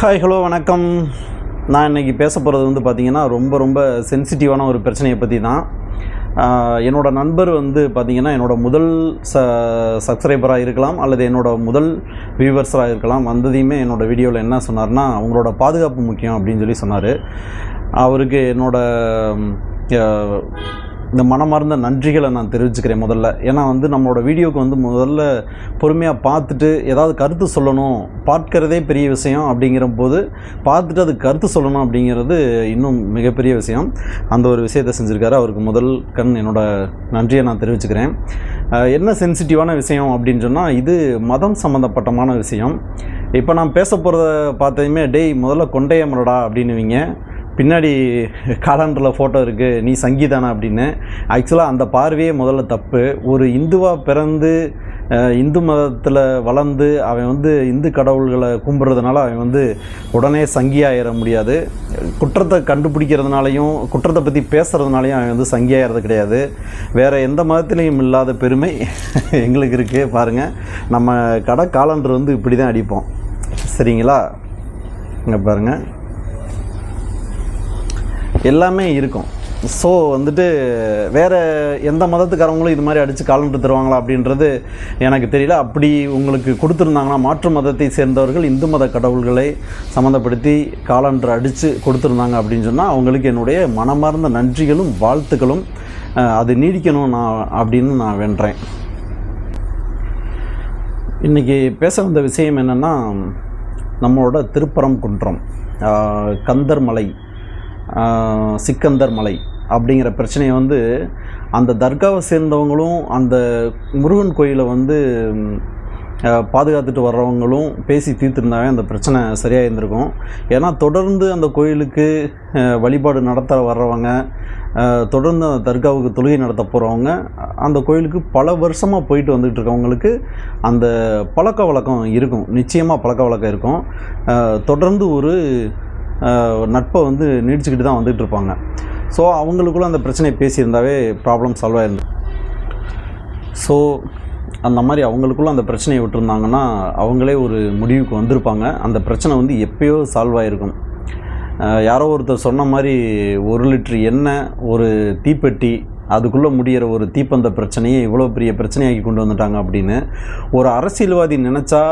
Hi hello வணக்கம். நான் இன்றைக்கி பேச போகிறது வந்து பார்த்திங்கன்னா ரொம்ப ரொம்ப சென்சிட்டிவான ஒரு பிரச்சனையை பற்றி தான். என்னோடய நண்பர் வந்து பார்த்திங்கன்னா என்னோடய முதல் ச சப்ஸ்கிரைபராக இருக்கலாம் அல்லது என்னோட முதல் வியூவர்ஸராக இருக்கலாம். வந்ததையுமே என்னோடய வீடியோவில் என்ன சொன்னார்னா அவங்களோட பாதுகாப்பு முக்கியம் அப்படின்னு சொல்லி சொன்னார். அவருக்கு என்னோடய இந்த மனமார்ந்த நன்றிகளை நான் தெரிவிச்சுக்கிறேன் முதல்ல. ஏன்னா வந்து நம்மளோட வீடியோக்கு வந்து முதல்ல பொறுமையாக பார்த்துட்டு ஏதாவது கருத்து சொல்லணும் பார்க்கிறதே பெரிய விஷயம் அப்படிங்கிற போது பார்த்துட்டு அது கருத்து சொல்லணும் அப்படிங்கிறது இன்னும் மிகப்பெரிய விஷயம். அந்த ஒரு விஷயத்தை செஞ்சுருக்காரு. அவருக்கு முதல் கண் என்னோட நன்றியை நான் தெரிவிச்சுக்கிறேன். என்ன சென்சிட்டிவான விஷயம் அப்படின்னு சொன்னால் இது மதம் சம்மந்தப்பட்டமான விஷயம். இப்போ நான் பேச போகிறத பார்த்ததுமே டேய் முதல்ல கொண்டையமரடா அப்படின்னுவீங்க. பின்னாடி காலண்டரில் ஃபோட்டோ இருக்குது நீ சங்கீதானா அப்படின்னு. ஆக்சுவலாக அந்த பார்வையே முதல்ல தப்பு. ஒரு இந்துவாக பிறந்து இந்து மதத்தில் வளர்ந்து அவன் வந்து இந்து கடவுள்களை கும்பிட்றதுனால அவன் வந்து உடனே சங்கியாயிட முடியாது. குற்றத்தை கண்டுபிடிக்கிறதுனாலையும் குற்றத்தை பற்றி பேசுகிறதுனாலையும் அவன் வந்து சங்கியாகிறது கிடையாது. வேறு எந்த மதத்திலையும் இல்லாத பெருமை எங்களுக்கு இருக்குது பாருங்கள் நம்ம கடை காலண்டர் வந்து இப்படி தான் அடிப்போம். சரிங்களா? இங்கே பாருங்கள் எல்லாமே இருக்கும். ஸோ வந்துட்டு வேறு எந்த மதத்துக்காரங்களும் இது மாதிரி அடித்து காலண்டர் தருவாங்களா அப்படின்றது எனக்கு தெரியல. அப்படி உங்களுக்கு கொடுத்துருந்தாங்கன்னா மாற்று மதத்தை சேர்ந்தவர்கள் இந்து மத கடவுள்களை சம்மந்தப்படுத்தி காலண்டர் அடித்து கொடுத்துருந்தாங்க அப்படின்னு சொன்னால் அவங்களுக்கு என்னுடைய மனமார்ந்த நன்றிகளும் வாழ்த்துக்களும் அது நீடிக்கணும் நான் அப்படின்னு நான் வென்றேன். இன்றைக்கி பேச வந்த விஷயம் என்னென்னா நம்மளோட திருப்பரம் குன்றம் கந்தர்மலை சிக்கந்தர் மலை அப்படிங்கிற பிரச்சனையை வந்து அந்த தர்காவை சேர்ந்தவங்களும் அந்த முருகன் கோயிலை வந்து பாதுகாத்துட்டு வர்றவங்களும் பேசி தீர்த்துருந்தாவே அந்த பிரச்சனை சரியாக இருந்திருக்கும் ஏன்னா தொடர்ந்து அந்த கோயிலுக்கு வழிபாடு நடத்த வர்றவங்க தொடர்ந்து அந்த தர்காவுக்கு தொழுகை நடத்த போகிறவங்க அந்த கோயிலுக்கு பல வருஷமாக போயிட்டு வந்துட்டு இருக்கவங்களுக்கு அந்த பழக்க வழக்கம் இருக்கும். நிச்சயமாக பழக்க வழக்கம் இருக்கும் தொடர்ந்து ஒரு நட்பை வந்து நீடிச்சுக்கிட்டு தான் வந்துகிட்டு இருப்பாங்க. ஸோ அவங்களுக்குள்ள அந்த பிரச்சனையை பேசியிருந்தாவே ப்ராப்ளம் சால்வ் ஆயிருந்து ஸோ அந்த மாதிரி அவங்களுக்குள்ள அந்த பிரச்சனையை விட்டுருந்தாங்கன்னா அவங்களே ஒரு முடிவுக்கு வந்திருப்பாங்க. அந்த பிரச்சனை வந்து எப்பயோ சால்வ் ஆகிருக்கும் யாரோ ஒருத்தர் சொன்ன மாதிரி ஒரு லிட்டர் எண்ணெய் ஒரு தீப்பெட்டி அதுக்குள்ளே முடியிற ஒரு தீப்பந்த பிரச்சனையை இவ்வளோ பெரிய பிரச்சனையாக்கி கொண்டு வந்துட்டாங்க அப்படின்னு ஒரு அரசியல்வாதி நினச்சா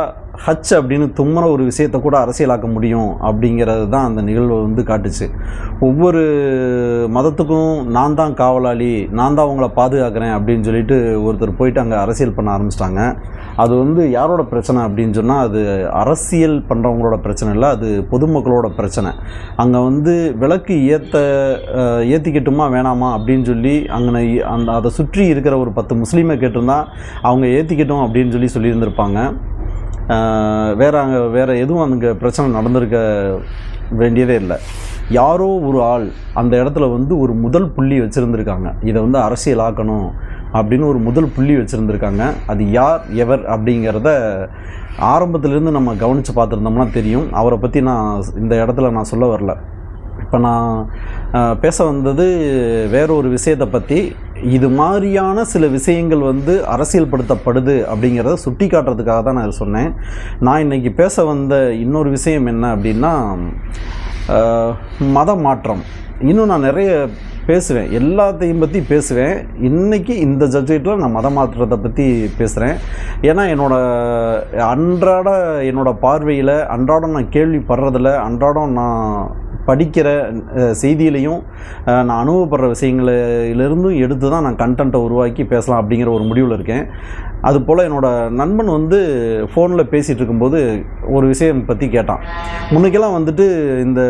ஹச் அப்படின்னு தும்முற ஒரு விஷயத்தை கூட அரசியலாக்க முடியும் அப்படிங்கிறது தான் அந்த நிகழ்வு வந்து காட்டுச்சு. ஒவ்வொரு மதத்துக்கும் நான் தான் காவலாளி நான் தான் அவங்கள பாதுகாக்கிறேன் அப்படின்னு சொல்லிட்டு ஒருத்தர் போயிட்டு அங்கே அரசியல் பண்ண ஆரம்பிச்சிட்டாங்க. அது வந்து யாரோட பிரச்சனை அப்படின்னு சொன்னால் அது அரசியல் பண்ணுறவங்களோட பிரச்சனை இல்லை அது பொதுமக்களோட பிரச்சனை. அங்கே வந்து விளக்கு ஏற்ற ஏற்றிக்கட்டுமா வேணாமா அப்படின்னு சொல்லி அங்கே அந்த அதை சுற்றி இருக்கிற ஒரு பத்து முஸ்லீமை கேட்டிருந்தா அவங்க ஏற்றிக்கட்டும் அப்படின்னு சொல்லி சொல்லியிருந்திருப்பாங்க. வேற அங்கே வேறு எதுவும் அங்கே பிரச்சனை நடந்திருக்க வேண்டியதே இல்லை. யாரோ ஒரு ஆள் அந்த இடத்துல வந்து ஒரு முதல் புள்ளி வச்சுருந்துருக்காங்க. இதை வந்து அரசியலாக்கணும் அப்படின்னு ஒரு முதல் புள்ளி வச்சுருந்துருக்காங்க. அது யார் எவர் அப்படிங்கிறத ஆரம்பத்துலேருந்து நம்ம கவனித்து பார்த்துருந்தோம்னா தெரியும். அவரை பற்றி நான் இந்த இடத்துல நான் சொல்ல வரல. இப்போ நான் பேச வந்தது வேற ஒரு விஷயத்தை பற்றி இது மாதிரியான சில விஷயங்கள் வந்து அரசியல்படுத்தப்படுது அப்படிங்கிறத சுட்டி காட்டுறதுக்காக தான் நான் சொன்னேன். நான் இன்னைக்கு பேச வந்த இன்னொரு விஷயம் என்ன அப்படின்னா மத மாற்றம். இன்னும் நான் நிறைய பேசுவேன். எல்லாத்தையும் பற்றி பேசுவேன். இன்றைக்கி இந்த சப்ஜெக்டில் நான் மத மாற்றத்தை பற்றி பேசுகிறேன் ஏன்னா என்னோடய அன்றாட என்னோடய பார்வையில் அன்றாடம் நான் கேள்விப்படுறதில் அன்றாடம் நான் படிக்கிற செய்தியிலையும் நான் அனுபவப்படுற விஷயங்களிலிருந்தும் எடுத்து தான் நான் கண்டென்ட்டை உருவாக்கி பேசலாம் அப்படிங்கிற ஒரு முடிவில் இருக்கேன். அதுபோல் என்னோடய நண்பன் வந்து ஃபோனில் பேசிகிட்டு இருக்கும்போது ஒரு விஷயம் பற்றி கேட்டான். முன்னைக்கெல்லாம் வந்துட்டு இந்த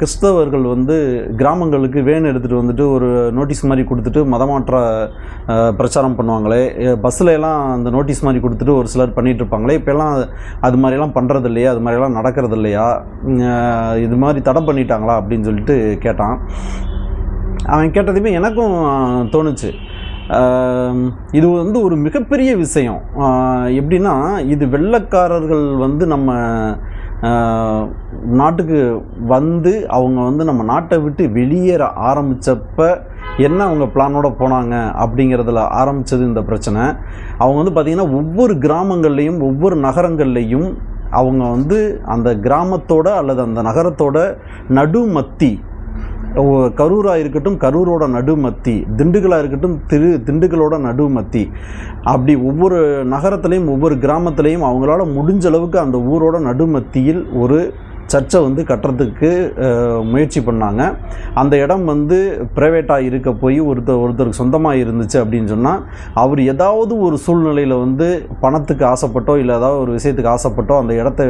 கிறிஸ்தவர்கள் வந்து கிராமங்களுக்கு வேன் எடுத்துகிட்டு வந்துட்டு ஒரு நோட்டீஸ் மாதிரி கொடுத்துட்டு மதமாற்ற பிரச்சாரம் பண்ணுவாங்களே. பஸ்ஸில் எல்லாம் அந்த நோட்டீஸ் மாதிரி கொடுத்துட்டு ஒரு சிலர் பண்ணிகிட்டு இருப்பாங்களே இப்போல்லாம் அது மாதிரிலாம் பண்ணுறது இல்லையா அது மாதிரிலாம் நடக்கிறது இல்லையா இது மாதிரி தடை பண்ணிட்டாங்களா? அப்படின்னு சொல்லிட்டு கேட்டான். அவன் கேட்டதுமே எனக்கும் தோணுச்சு. இது வந்து ஒரு மிகப்பெரிய விஷயம். எப்படின்னா இது வெள்ளைக்காரர்கள் வந்து நம்ம நாட்டுக்கு வந்து அவங்க வந்து நம்ம நாட்டை விட்டு வெளியேற ஆரம்பித்தப்ப என்ன அவங்க பிளானோட போனாங்க அப்படிங்கிறதுல ஆரம்பித்தது இந்த பிரச்சனை. அவங்க வந்து பார்த்திங்கன்னா ஒவ்வொரு கிராமங்கள்லேயும் ஒவ்வொரு நகரங்கள்லேயும் அவங்க வந்து அந்த கிராமத்தோட அல்லது அந்த நகரத்தோட நடுமத்தி கரூராக இருக்கட்டும் கரூரோட நடுமத்தி திண்டுக்கலாக இருக்கட்டும் திரு திண்டுக்கலோட நடுமத்தி. அப்படி ஒவ்வொரு நகரத்துலேயும் ஒவ்வொரு கிராமத்துலேயும் அவங்களால முடிஞ்ச அளவுக்கு அந்த ஊரோட நடுமத்தியில் ஒரு சர்ச்சை வந்து கட்டுறதுக்கு முயற்சி பண்ணாங்க. அந்த இடம் வந்து ப்ரைவேட்டாக இருக்க போய் ஒருத்தர் ஒருத்தருக்கு சொந்தமாக இருந்துச்சு அப்படின்னு சொன்னால் அவர் ஏதாவது ஒரு சூழ்நிலையில் வந்து பணத்துக்கு ஆசைப்பட்டோ இல்லை ஏதாவது ஒரு விஷயத்துக்கு ஆசைப்பட்டோ அந்த இடத்த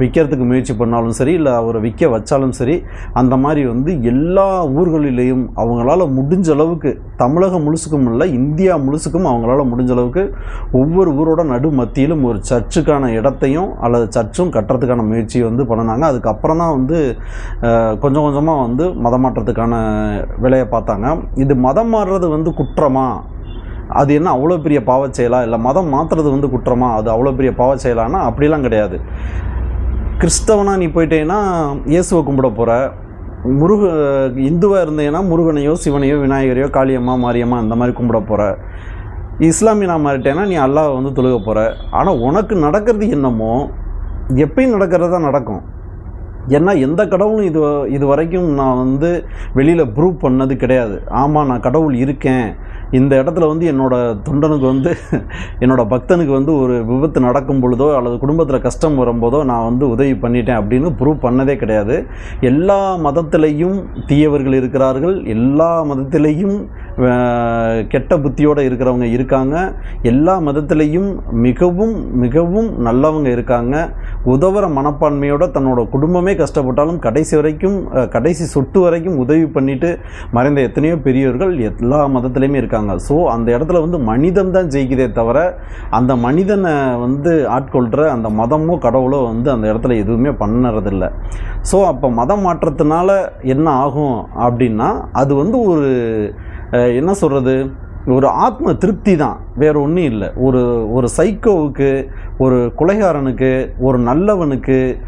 விற்கிறதுக்கு முயற்சி பண்ணாலும் சரி இல்லை அவரை விற்க வச்சாலும் சரி அந்த மாதிரி வந்து எல்லா ஊர்களிலேயும் அவங்களால முடிஞ்ச அளவுக்கு தமிழகம் முழுசுக்கும் இல்லை இந்தியா முழுசுக்கும் அவங்களால முடிஞ்ச அளவுக்கு ஒவ்வொரு ஊரோட நடு மத்தியிலும் ஒரு சர்ச்சுக்கான இடத்தையும் அல்லது சர்ச்சும் கட்டுறதுக்கான முயற்சியை வந்து பண்ணினாங்க. அதுக்கப்புறம் தான் வந்து கொஞ்சம் கொஞ்சமாக வந்து மதம் மாற்றத்துக்கான வேலையை பார்த்தாங்க. இது மதம் மாறுறது வந்து குற்றமா? அது என்ன அவ்வளோ பெரிய பாவச் செயலா? இல்லை மதம் மாற்றுறது வந்து குற்றமா? அது அவ்வளோ பெரிய பாவச் செயலானா? அப்படிலாம் கிடையாது. கிறிஸ்தவனாக நீ போயிட்டேன்னா இயேசுவை கும்பிட போகிற முருக இந்துவாக இருந்தேன்னா முருகனையோ சிவனையோ விநாயகரையோ காளியம்மா மாரியம்மா இந்த மாதிரி கும்பிட போகிற இஸ்லாமியனா மாறிட்டேன்னா நீ அல்லாவை வந்து தொழுக போகிற ஆனால் உனக்கு நடக்கிறது என்னமோ எப்பயும் நடக்கிறது தான் நடக்கும். ஏன்னா எந்த கடவுளும் இது இது வரைக்கும் நான் வந்து வெளியில் ப்ரூவ் பண்ணது கிடையாது. ஆமாம் நான் கடவுள் இருக்கேன். இந்த இடத்துல வந்து என்னோடய தொண்டனுக்கு வந்து என்னோடய பக்தனுக்கு வந்து ஒரு விபத்து நடக்கும் பொழுதோ அல்லது குடும்பத்தில் கஷ்டம் வரும்போதோ நான் வந்து உதவி பண்ணிட்டேன் அப்படின்னு ப்ரூவ் பண்ணதே கிடையாது. எல்லா மதத்திலையும் தீயவர்கள் இருக்கிறார்கள். எல்லா மதத்திலையும் கெட்ட புத்தியோடு இருக்கிறவங்க இருக்காங்க. எல்லா மதத்துலேயும் மிகவும் மிகவும் நல்லவங்க இருக்காங்க. உதவுற மனப்பான்மையோட தன்னோட குடும்பமே கஷ்டப்பட்டாலும் கடைசி வரைக்கும் கடைசி சொட்டு வரைக்கும் உதவி பண்ணிட்டு மறைந்த எத்தனையோ பெரியவர்கள் எல்லா மதத்துலேயுமே இருக்காங்க. ஸோ அந்த இடத்துல வந்து மனிதன் தான் ஜெயிக்குதே தவிர அந்த மனிதனை வந்து ஆட்கொள்கிற அந்த மதமோ கடவுளோ வந்து அந்த இடத்துல எதுவுமே பண்ணுறதில்ல. ஸோ அப்போ மதம் மாற்றத்தினால என்ன ஆகும் அப்படின்னா அது வந்து ஒரு என்ன சொல்கிறது ஒரு ஆத்ம திருப்தி தான் வேற ஒன்றும் இல்லை. ஒரு ஒரு சைக்கோவுக்கு ஒரு கொலைகாரனுக்கு ஒரு நல்லவனுக்கு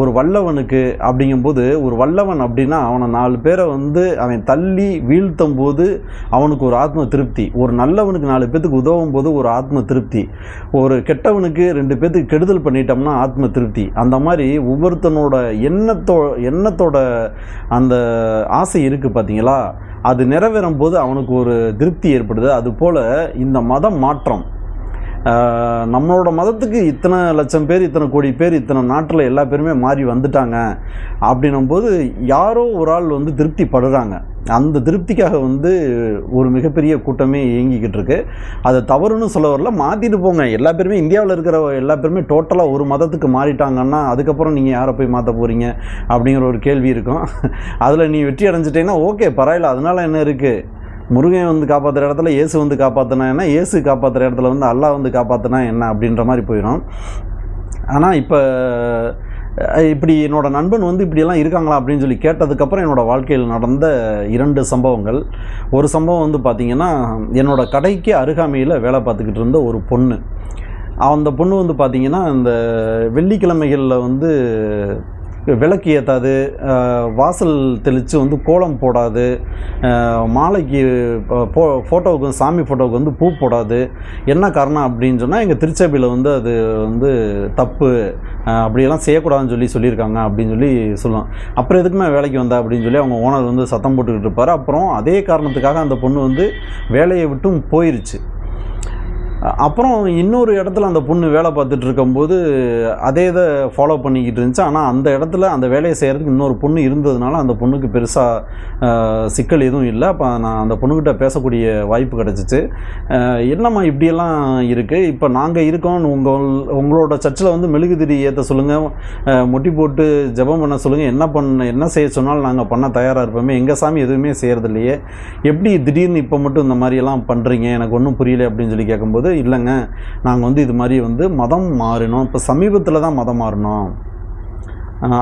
ஒரு வல்லவனுக்கு அப்படிங்கும்போது ஒரு வல்லவன் அப்படின்னா அவனை நாலு பேரை வந்து அவன் தள்ளி வீழ்த்தும் போது அவனுக்கு ஒரு ஆத்ம திருப்தி. ஒரு நல்லவனுக்கு நாலு பேத்துக்கு உதவும் போது ஒரு ஆத்ம திருப்தி. ஒரு கெட்டவனுக்கு ரெண்டு பேத்துக்கு கெடுதல் பண்ணிட்டோம்னா ஆத்ம திருப்தி. அந்த மாதிரி ஒவ்வொருத்தனோட எண்ணத்தோ எண்ணத்தோட அந்த ஆசை இருக்குது பார்த்தீங்களா அது நிறைவேறும் போது அவனுக்கு ஒரு திருப்தி ஏற்படுது. அதுபோல் இந்த மதம் மாற்றம். நம்மளோட மதத்துக்கு இத்தனை லட்சம் பேர் இத்தனை கோடி பேர் இத்தனை நாட்டில் எல்லா பேருமே மாறி வந்துட்டாங்க அப்படின்னும் போது யாரோ ஒரு ஆள் வந்து திருப்தி படுறாங்க அந்த திருப்திக்காக வந்து ஒரு மிகப்பெரிய கூட்டமே இயங்கிக்கிட்டு இருக்கு. அதை தவறுன்னு சொல்ல வரல மாற்றிட்டு போங்க. எல்லா பேருமே இந்தியாவில் இருக்கிற எல்லா பேருமே டோட்டலாக ஒரு மதத்துக்கு மாறிட்டாங்கன்னா அதுக்கப்புறம் நீங்கள் யாரை போய் மாற்ற போகிறீங்க அப்படிங்கிற ஒரு கேள்வி இருக்கும். அதில் நீ வெற்றி அடைஞ்சிட்டேன்னா ஓகே பரவாயில்ல அதனால் என்ன இருக்குது முருகன் வந்து காப்பாற்றுற இடத்துல இயேசு வந்து காப்பாற்றினா என்ன? இயேசு காப்பாற்றுற இடத்துல வந்து அல்லாஹ் வந்து காப்பாற்றினா என்ன அப்படின்ற மாதிரி போயிடும். ஆனால் இப்போ இப்படி என்னோடய நண்பன் வந்து இப்படியெல்லாம் இருக்காங்களா அப்படின்னு சொல்லி கேட்டதுக்கப்புறம் என்னோடய வாழ்க்கையில் நடந்த இரண்டு சம்பவங்கள். ஒரு சம்பவம் வந்து பார்த்திங்கன்னா என்னோடய கடைக்கு அருகாமையில் வேலை பார்த்துக்கிட்டு இருந்த ஒரு பொண்ணு. அந்த பொண்ணு வந்து பார்த்திங்கன்னா இந்த வெள்ளிக்கிழமைகளில் வந்து விளக்கு ஏற்றாது வாசல் தெளித்து வந்து கோலம் போடாது மாலைக்கு போ ஃபோட்டோவுக்கு சாமி ஃபோட்டோவுக்கு வந்து பூ போடாது. என்ன காரணம் அப்படின்னு சொன்னால் எங்கள் திருச்சபையில் வந்து அது வந்து தப்பு. அப்படியெல்லாம் செய்யக்கூடாதுன்னு சொல்லி சொல்லியிருக்காங்க அப்படின்னு சொல்லி சொல்லுவோம் அப்புறம் எதுக்குமே வேலைக்கு வந்தா அப்படின்னு சொல்லி அவங்க ஓனர் வந்து சத்தம் போட்டுக்கிட்டு இருப்பார். அப்புறம் அதே காரணத்துக்காக அந்த பொண்ணு வந்து வேலையை விட்டும் போயிருச்சு. அப்புறம் இன்னொரு இடத்துல அந்த பொண்ணு வேலை பார்த்துட்டு இருக்கும்போது அதே இதை ஃபாலோ பண்ணிக்கிட்டு இருந்துச்சு. ஆனால் அந்த இடத்துல அந்த வேலையை செய்கிறதுக்கு இன்னொரு பொண்ணு இருந்ததுனால அந்த பொண்ணுக்கு பெருசாக சிக்கல் எதுவும் இல்லை. அப்போ நான் அந்த பொண்ணுக்கிட்ட பேசக்கூடிய வாய்ப்பு கிடச்சிச்சு. என்னம்மா இப்படியெல்லாம் இருக்குது இப்போ நாங்கள் இருக்கோம் உங்கள் உங்களோட சர்ச்சில் வந்து மெழுகுதிரி ஏற்ற சொல்லுங்கள் முட்டி போட்டு ஜெபம் பண்ண சொல்லுங்கள் என்ன பண்ண என்ன செய்ய சொன்னாலும் நாங்கள் பண்ண தயாராக இருப்போமே. எங்கள் சாமி எதுவுமே செய்கிறது இல்லையே எப்படி திடீர்னு இப்போ மட்டும் இந்த மாதிரியெல்லாம் பண்ணுறீங்க எனக்கு ஒன்றும் புரியல அப்படின்னு சொல்லி கேட்கும்போது இல்லைங்க. நாங்கள் வந்து இது மாதிரி வந்து மதம் மாறினோம். இப்போ சமீபத்தில் தான் மதம் மாறினோம்.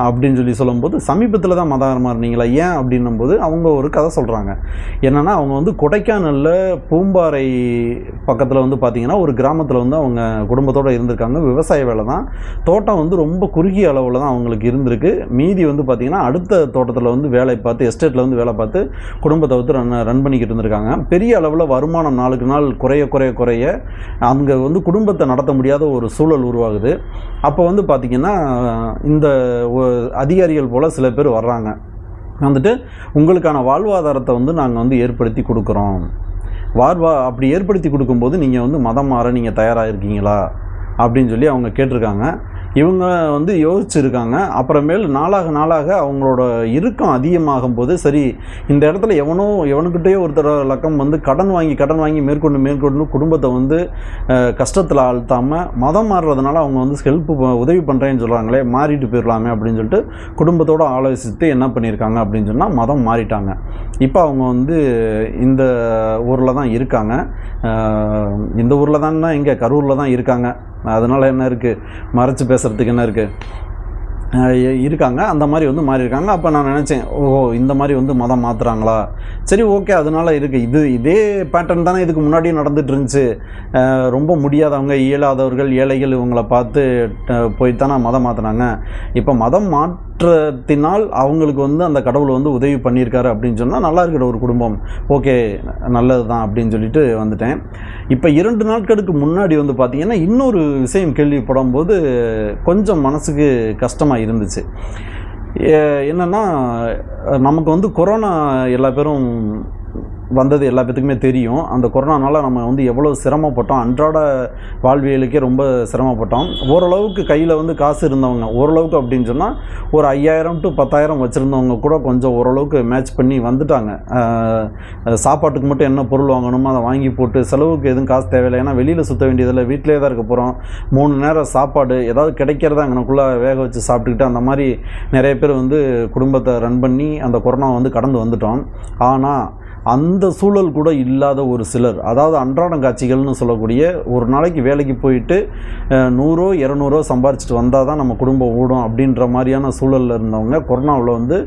அப்படின்னு சொல்லி சொல்லும்போது சமீபத்தில் தான் மதம் இருந்தீங்களா? ஏன் அப்படின்னும் போது அவங்க ஒரு கதை சொல்கிறாங்க என்னென்னா அவங்க வந்து கொடைக்கானலில் பூம்பாறை பக்கத்தில் வந்து பார்த்திங்கன்னா ஒரு கிராமத்தில் வந்து அவங்க குடும்பத்தோடு இருந்திருக்காங்க. விவசாய வேலை தான். தோட்டம் வந்து ரொம்ப குறுகிய அளவில் தான் அவங்களுக்கு இருந்திருக்கு. மீதி வந்து பார்த்திங்கன்னா அடுத்த தோட்டத்தில் வந்து வேலை பார்த்து எஸ்டேட்டில் வந்து வேலை பார்த்து குடும்பத்தை வந்து ரன் ரன் பண்ணிக்கிட்டு இருந்திருக்காங்க. பெரிய அளவில் வருமானம் நாளுக்கு நாள் குறைய குறைய குறைய அங்கே வந்து குடும்பத்தை நடத்த முடியாத ஒரு சூழல் உருவாகுது. அப்போ வந்து பார்த்திங்கன்னா இந்த அதிகாரிகள் போல் சில பேர் வர்றாங்க. வந்துட்டு உங்களுக்கான வாழ்வாதாரத்தை வந்து நாங்கள் வந்து ஏற்படுத்தி கொடுக்குறோம். வாழ்வா அப்படி ஏற்படுத்தி கொடுக்கும்போது நீங்கள் வந்து மதம் மாற நீங்கள் தயாராக இருக்கீங்களா அப்படின்னு சொல்லி அவங்க கேட்டிருக்காங்க. இவங்க வந்து யோசிச்சிருக்காங்க. அப்புறமேல் நாளாக நாளாக அவங்களோட இறுக்கம் அதிகமாகும் போது சரி இந்த இடத்துல எவனோ எவனுக்கிட்டே ஒருத்தர் லக்கம் வந்து கடன் வாங்கி கடன் வாங்கி மேற்கொண்டு மேற்கொண்டு குடும்பத்தை வந்து கஷ்டத்தில் ஆழ்த்தாமல் மதம் மாறுறதுனால அவங்க வந்து ஹெல்ப் உதவி பண்ணுறேன்னு சொல்கிறாங்களே மாறிட்டு போயிடலாமே அப்படின்னு சொல்லிட்டு குடும்பத்தோடு ஆலோசித்து என்ன பண்ணியிருக்காங்க அப்படின்னு சொன்னால் மதம் மாறிட்டாங்க. இப்போ அவங்க வந்து இந்த ஊரில் தான் இருக்காங்க. இந்த ஊரில் தான் இங்கே கரூரில் தான் இருக்காங்க. அதனால் என்ன இருக்குது மறைச்சு பேசுகிறதுக்கு என்ன இருக்குது இருக்காங்க. அந்த மாதிரி வந்து மாறி இருக்காங்க அப்போ நான் நினச்சேன் ஓ இந்த மாதிரி வந்து மதம் மாற்றுறாங்களா சரி ஓகே அதனால் இருக்குது இது இதே பேட்டர்ன் தானே இதுக்கு முன்னாடியும் நடந்துட்டு இருந்துச்சு. ரொம்ப முடியாதவங்க இயலாதவர்கள் ஏழைகள் இவங்களை பார்த்து போய் தானே மதம் மாற்றினாங்க இப்போ மதம் மாற்றத்தினால் அவங்களுக்கு வந்து அந்த கடவுள் வந்து உதவி பண்ணியிருக்காரு அப்படின்னு சொன்னால் நல்லா இருக்கிற ஒரு குடும்பம். ஓகே நல்லது தான் அப்படின்னு சொல்லிட்டு வந்துட்டேன். இப்போ இரண்டு நாட்களுக்கு முன்னாடி வந்து பார்த்தீங்கன்னா இன்னொரு விஷயம் கேள்விப்படும் போது கொஞ்சம் மனசுக்கு கஷ்டமாக இருந்துச்சு. ஏ- நமக்கு வந்து கொரோனா எல்லா பேரும் வந்தது எல்லா பேத்துக்குமே தெரியும். அந்த கொரோனானால நம்ம வந்து எவ்வளோ சிரமப்பட்டோம். அன்றாட வாழ்வியலுக்கே ரொம்ப சிரமப்பட்டோம். ஓரளவுக்கு கையில் வந்து காசு இருந்தவங்க ஓரளவுக்கு அப்படின்னு சொன்னால் ஒரு ஐயாயிரம் டு பத்தாயிரம் வச்சுருந்தவங்க கூட கொஞ்சம் ஓரளவுக்கு மேட்ச் பண்ணி வந்துட்டாங்க. சாப்பாட்டுக்கு மட்டும் என்ன பொருள் வாங்கணுமோ அதை வாங்கி போட்டு செலவுக்கு எதுவும் காசு தேவையில்லை. ஏன்னா வெளியில் சுற்ற வேண்டியதில்லை வீட்டிலே தான் இருக்க போகிறோம் மூணு நேரம் சாப்பாடு ஏதாவது கிடைக்கிறதா அங்கனக்குள்ளே வேக வச்சு சாப்பிட்டுக்கிட்டு அந்த மாதிரி நிறைய பேர் வந்து குடும்பத்தை ரன் பண்ணி அந்த கொரோனா வந்து கடந்து வந்துட்டோம். ஆனால் அந்த சூழல் கூட இல்லாத ஒரு சிலர். அதாவது அன்றாடம் காட்சிகள்னு சொல்லக்கூடிய ஒரு நாளைக்கு வேலைக்கு போயிட்டு நூறோ இரநூறோ சம்பாரிச்சிட்டு வந்தால் தான் நம்ம குடும்பம் ஓடும் அப்படின்ற மாதிரியான சூழலில் இருந்தவங்க கொரோனாவில் வந்து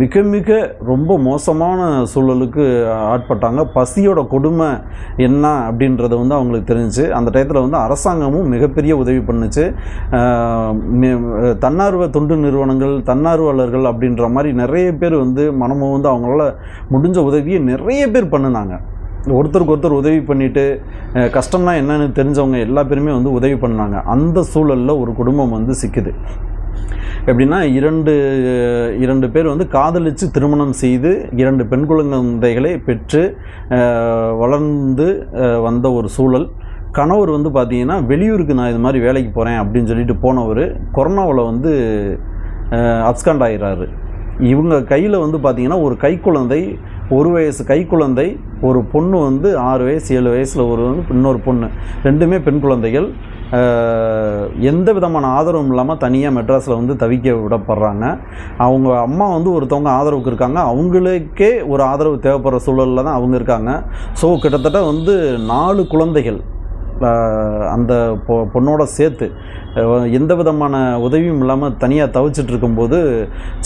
மிக மிக ரொம்ப மோசமான சூழலுக்கு ஆட்பட்டாங்க. பசியோட கொடுமை என்ன அப்படின்றது வந்து அவங்களுக்கு தெரிஞ்சுச்சு. அந்த டயத்தில் வந்து அரசாங்கமும் மிகப்பெரிய உதவி பண்ணுச்சு. தன்னார்வ தொண்டு நிறுவனங்கள் தன்னார்வலர்கள் அப்படின்ற மாதிரி நிறைய பேர் வந்து மனமும் வந்து அவங்களால முடிஞ்ச உதவியை நிறைய பேர் பண்ணுனாங்க. ஒருத்தருக்கு ஒருத்தர் உதவி பண்ணிவிட்டு கஷ்டம்னா என்னன்னு தெரிஞ்சவங்க எல்லா பேருமே வந்து உதவி பண்ணாங்க. அந்த சூழலில் ஒரு குடும்பம் வந்து சிக்குது. எப்படின்னா இரண்டு இரண்டு பேர் வந்து காதலித்து திருமணம் செய்து இரண்டு பெண் குழந்தைகளை பெற்று வளர்ந்து வந்த ஒரு சூழல். கணவர் வந்து பார்த்தீங்கன்னா வெளியூருக்கு நான் இது மாதிரி வேலைக்கு போகிறேன் அப்படின்னு சொல்லிட்டு போனவர் கொரோனாவில் வந்து அப்ஸ்காண்ட் ஆகிறாரு இவங்க கையில் வந்து பார்த்திங்கன்னா ஒரு கைக்குழந்தை ஒரு வயசு கைக்குழந்தை ஒரு பொண்ணு வந்து ஆறு வயசு ஏழு வயசில் ஒரு வந்து இன்னொரு பொண்ணு. ரெண்டுமே பெண் குழந்தைகள். எந்த விதமான ஆதரவும் இல்லாமல் தனியாக மெட்ராஸில் வந்து தவிக்க விடப்படுறாங்க. அவங்க அம்மா வந்து ஒருத்தவங்க ஆதரவுக்கு இருக்காங்க. அவங்களுக்கே ஒரு ஆதரவு தேவைப்படுற சூழலில் தான் அவங்க இருக்காங்க. ஸோ கிட்டத்தட்ட வந்து நாலு குழந்தைகள் அந்த பொ பொண்ணோட சேர்த்து எந்த விதமான உதவியும் இல்லாமல் தனியாக தவிச்சிட்டு இருக்கும்போது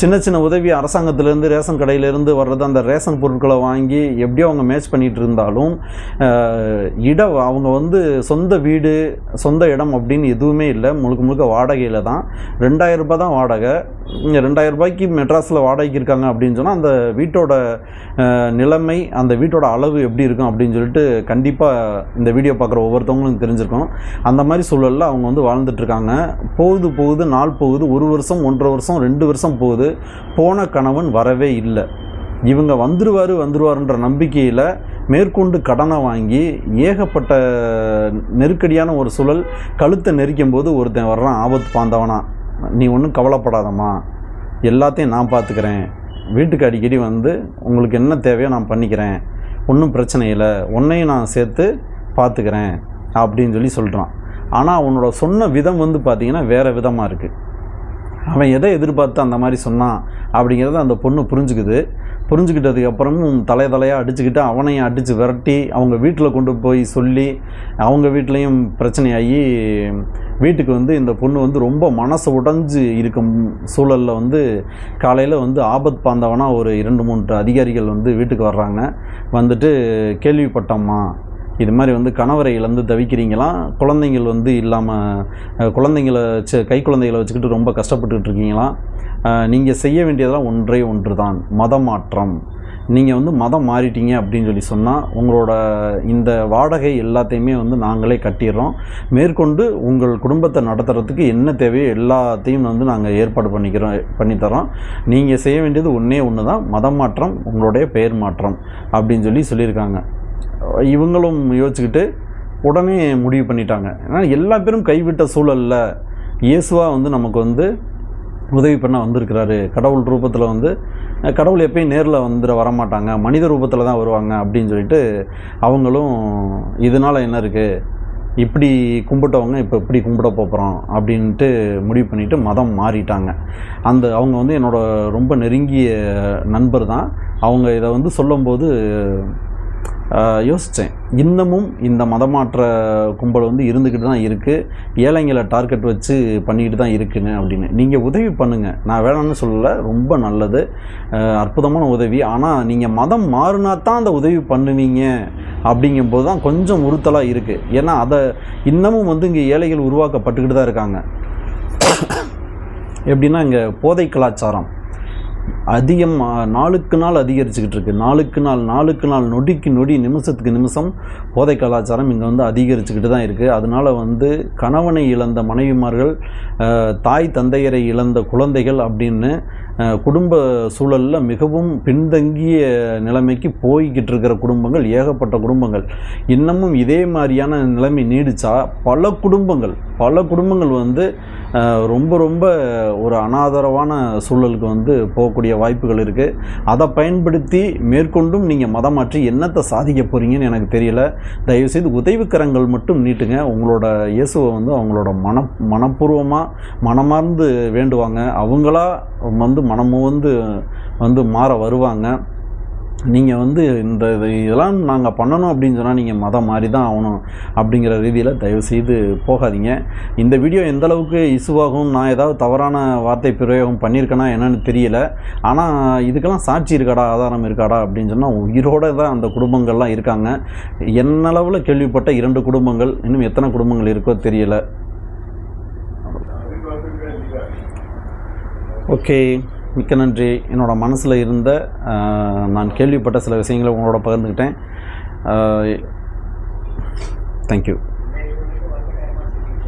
சின்ன சின்ன உதவி அரசாங்கத்திலேருந்து ரேஷன் கடையிலேருந்து வர்றது அந்த ரேஷன் பொருட்களை வாங்கி எப்படியோ அவங்க மேட்ச் பண்ணிகிட்டு இருந்தாலும் இட அவங்க வந்து சொந்த வீடு சொந்த இடம் அப்படின்னு எதுவுமே இல்லை. முழுக்க முழுக்க வாடகையில் தான். ரெண்டாயிரம் ரூபாய் தான் வாடகை. ரெண்டாயிரம் ரூபாய்க்கு மெட்ராஸில் வாடகைக்கு இருக்காங்க அப்படின்னு சொன்னால் அந்த வீட்டோட நிலைமை அந்த வீட்டோட அளவு எப்படி இருக்கும் அப்படின்னு சொல்லிட்டு கண்டிப்பாக இந்த வீடியோ பார்க்குற ஒவ்வொருத்தவங்களும் தெரிஞ்சிருக்கும் அந்த மாதிரி சூழலில் அவங்க வந்து வாழ்ந்துட்டுருக்காங்க போகுது போகுது நாள் போகுது ஒரு வருஷம் ஒன்றரை வருஷம் ரெண்டு வருஷம் போகுது. போன கணவன் வரவே இல்லை. இவங்க வந்துருவார் வந்துருவாருன்ற நம்பிக்கையில் மேற்கொண்டு கடனை வாங்கி ஏகப்பட்ட நெருக்கடியான ஒரு சூழல் கழுத்தை நெரிக்கும் போது ஒருத்தன் வர்றான் ஆபத்து பாந்தவனா. நீ ஒன்றும் கவலைப்படாதம்மா. எல்லாத்தையும் நான் பார்த்துக்கிறேன் வீட்டுக்கு அடிக்கடி வந்து உங்களுக்கு என்ன தேவையோ நான் பண்ணிக்கிறேன். ஒன்றும் பிரச்சனை இல்லை. உன்னையும் நான் சேர்த்து பார்த்துக்கிறேன் அப்படின்னு சொல்லி சொல்கிறான் ஆனால் அவனோட சொன்ன விதம் வந்து பார்த்திங்கன்னா வேறு விதமாக இருக்குது அவன் எதை எதிர்பார்த்து அந்த மாதிரி சொன்னான் அப்படிங்கிறத அந்த பொண்ணு புரிஞ்சுக்குது. புரிஞ்சுக்கிட்டதுக்கு அப்புறமும் தலை தலையாக அடிச்சுக்கிட்டு அவனையும் அடித்து விரட்டி அவங்க வீட்டில் கொண்டு போய் சொல்லி அவங்க வீட்லேயும் பிரச்சனையாகி வீட்டுக்கு வந்து இந்த பொண்ணு வந்து ரொம்ப மனசு உடைஞ்சு இருக்கும் சூழலில் வந்து காலையில் வந்து ஆபத் பாந்தவனாக ஒரு இரண்டு மூன்று அதிகாரிகள் வந்து வீட்டுக்கு வர்றாங்க. வந்துட்டு கேள்விப்பட்டோம்மா. இது மாதிரி வந்து கணவரை இழந்து தவிக்கிறீங்களாம் குழந்தைங்கள் வந்து இல்லாமல் குழந்தைங்கள வச்சு கை குழந்தைகளை வச்சுக்கிட்டு ரொம்ப கஷ்டப்பட்டுக்கிட்டு இருக்கீங்களாம் நீங்கள் செய்ய வேண்டியதெல்லாம் ஒன்றே ஒன்று தான் மதமாற்றம். நீங்கள் வந்து மதம் மாறிட்டீங்க அப்படின்னு சொல்லி சொன்னால் உங்களோட இந்த வாடகை எல்லாத்தையுமே வந்து நாங்களே கட்டிடுறோம். மேற்கொண்டு உங்கள் குடும்பத்தை நடத்துகிறதுக்கு என்ன தேவையோ எல்லாத்தையும் வந்து நாங்கள் ஏற்பாடு பண்ணிக்கிறோம் பண்ணித்தரோம். நீங்கள் செய்ய வேண்டியது ஒன்றே ஒன்று தான் மதம் மாற்றம் உங்களுடைய பெயர் மாற்றம் அப்படின்னு சொல்லி சொல்லியிருக்காங்க. இவங்களும் யோசிச்சுக்கிட்டு உடனே முடிவு பண்ணிட்டாங்க. ஏன்னா எல்லா பேரும் கைவிட்ட சூழலில் இயேசுவா வந்து நமக்கு வந்து உதவி பண்ண வந்திருக்கிறாரு. கடவுள் ரூபத்தில் வந்து கடவுள் எப்பயும் நேரில் வந்துட வரமாட்டாங்க. மனித ரூபத்தில் தான் வருவாங்க அப்படின்னு சொல்லிட்டு அவங்களும் இதனால் என்ன இருக்குது இப்படி கும்பிட்டவங்க இப்போ இப்படி கும்பிட போகிறோம் அப்படின்ட்டு முடிவு பண்ணிவிட்டு மதம் மாறிட்டாங்க. அந்த அவங்க வந்து என்னோட ரொம்ப நெருங்கிய நண்பர் தான். அவங்க இதை வந்து சொல்லும்போது யோசித்தேன் இன்னமும் இந்த மதமாற்ற கும்பல் வந்து இருந்துக்கிட்டு தான் இருக்குது ஏழைங்களை டார்கெட் வச்சு பண்ணிக்கிட்டு தான் இருக்குன்னு அப்படின்னு. நீங்கள் உதவி பண்ணுங்கள் நான் வேணாம்னு சொல்லலை. ரொம்ப நல்லது. அற்புதமான உதவி. ஆனால் நீங்கள் மதம் மாறினா தான் அந்த உதவி பண்ணுவீங்க அப்படிங்கும்போது தான் கொஞ்சம் உறுத்தலாக இருக்குது ஏன்னா அதை இன்னமும் வந்து இங்கே ஏழைகள் உருவாக்கப்பட்டுக்கிட்டு தான் இருக்காங்க. எப்படின்னா இங்கே போதை கலாச்சாரம். அதிகம் நாளுக்கு நாள் அதிகரிச்சுக்கிட்டு இருக்கு. நாளுக்கு நாள் நாளுக்கு நாள் நொடிக்கு நொடி நிமிஷத்துக்கு நிமிஷம் போதை கலாச்சாரம் இங்கே வந்து அதிகரிச்சுக்கிட்டு தான் இருக்குது அதனால வந்து கணவனை இழந்த மனைவிமார்கள் தாய் தந்தையரை இழந்த குழந்தைகள் அப்படின்னு குடும்ப சூழலில் மிகவும் பின்தங்கிய நிலைமைக்கு போய்கிட்டு இருக்கிற குடும்பங்கள் ஏகப்பட்ட குடும்பங்கள். இன்னமும் இதே மாதிரியான நிலைமை நீடித்தா பல குடும்பங்கள் பல குடும்பங்கள் வந்து ரொம்ப ரொம்ப ஒரு அனாதரவான சூழலுக்கு வந்து போகக்கூடிய வாய்ப்புகள் இருக்குது அதை பயன்படுத்தி மேற்கொண்டும் நீங்கள் மதம் மாற்றி என்னத்தை சாதிக்க போகிறீங்கன்னு எனக்கு தெரியல. தயவுசெய்து உதவிக்கரங்கள் மட்டும் நீட்டுங்க. உங்களோட இயேசுவை வந்து அவங்களோட மன மனப்பூர்வமாக மனமார்ந்து வேண்டுவாங்க. அவங்களா வந்து மனமும் வந்து வந்து மாற வருவாங்க. நீங்கள் வந்து இந்த இது- இதெல்லாம் நாங்கள் பண்ணணும் அப்படின்னு சொன்னால் நீங்கள் மதம் மாதிரி தான் ஆகணும் அப்படிங்கிற ரீதியில் தயவுசெய்து போகாதீங்க. இந்த வீடியோ எந்த அளவுக்கு இசுவாகும் நான் ஏதாவது தவறான வார்த்தை பிரயோகம் பண்ணியிருக்கேனா என்னன்னு தெரியல. ஆனால் இதுக்கெல்லாம் சாட்சி இருக்காடா ஆதாரம் இருக்காடா அப்படின்னு சொன்னால் உயிரோட தான் அந்த குடும்பங்கள்லாம் இருக்காங்க. என்னளவில் கேள்விப்பட்ட இரண்டு குடும்பங்கள் இன்னும் எத்தனை குடும்பங்கள் இருக்கோ தெரியல. ஓகே. மிக்க நன்றி. என்னோடய மனசில் இருந்த நான் கேள்விப்பட்ட சில விஷயங்களை உங்களோட பகிர்ந்துக்கிட்டேன் தேங்க்யூ